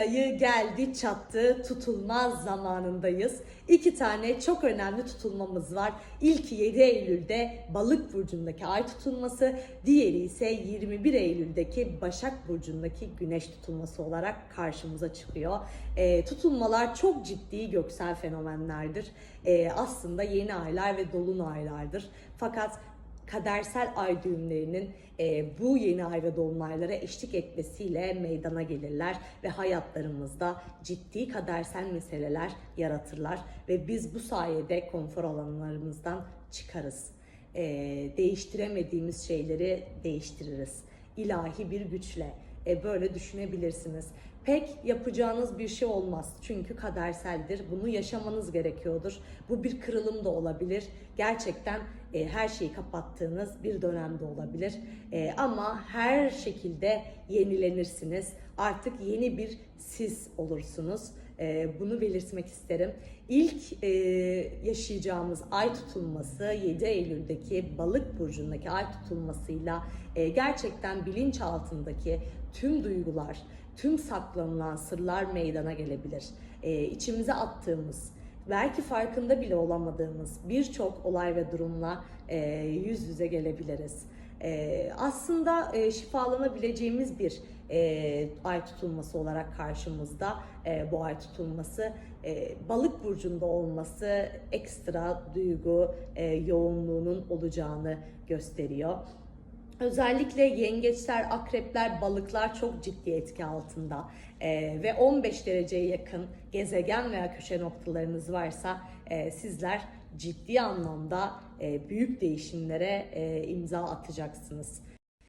Ayı geldi çattı tutulmaz zamanındayız. İki tane çok önemli tutulmamız var. İlki 7 Eylül'de Balık burcundaki ay tutulması, diğeri ise 21 Eylül'deki Başak burcundaki güneş tutulması olarak karşımıza çıkıyor. Ee, tutulmalar çok ciddi göksel fenomenlerdir. Ee, aslında yeni aylar ve dolunaylardır. Fakat kadersel ay düğümlerinin e, bu yeni ay ve dolunaylara eşlik etmesiyle meydana gelirler ve hayatlarımızda ciddi kadersel meseleler yaratırlar ve biz bu sayede konfor alanlarımızdan çıkarız. E, değiştiremediğimiz şeyleri değiştiririz. İlahi bir güçle e, böyle düşünebilirsiniz. Pek yapacağınız bir şey olmaz çünkü kaderseldir. Bunu yaşamanız gerekiyordur. Bu bir kırılım da olabilir. Gerçekten e, her şeyi kapattığınız bir dönemde olabilir. E, ama her şekilde yenilenirsiniz. Artık yeni bir siz olursunuz. E, bunu belirtmek isterim. İlk e, yaşayacağımız ay tutulması 7 Eylül'deki Balık burcundaki ay tutulmasıyla e, gerçekten bilinç altındaki tüm duygular, tüm saklanılan sırlar meydana gelebilir. E, içimize attığımız, belki farkında bile olamadığımız birçok olay ve durumla e, yüz yüze gelebiliriz. E, aslında e, şifalanabileceğimiz bir e, ay tutulması olarak karşımızda e, bu ay tutulması. E, balık burcunda olması ekstra duygu e, yoğunluğunun olacağını gösteriyor. Özellikle yengeçler, akrepler, balıklar çok ciddi etki altında Ee, ve 15 dereceye yakın gezegen veya köşe noktalarınız varsa e, sizler ciddi anlamda e, büyük değişimlere e, imza atacaksınız.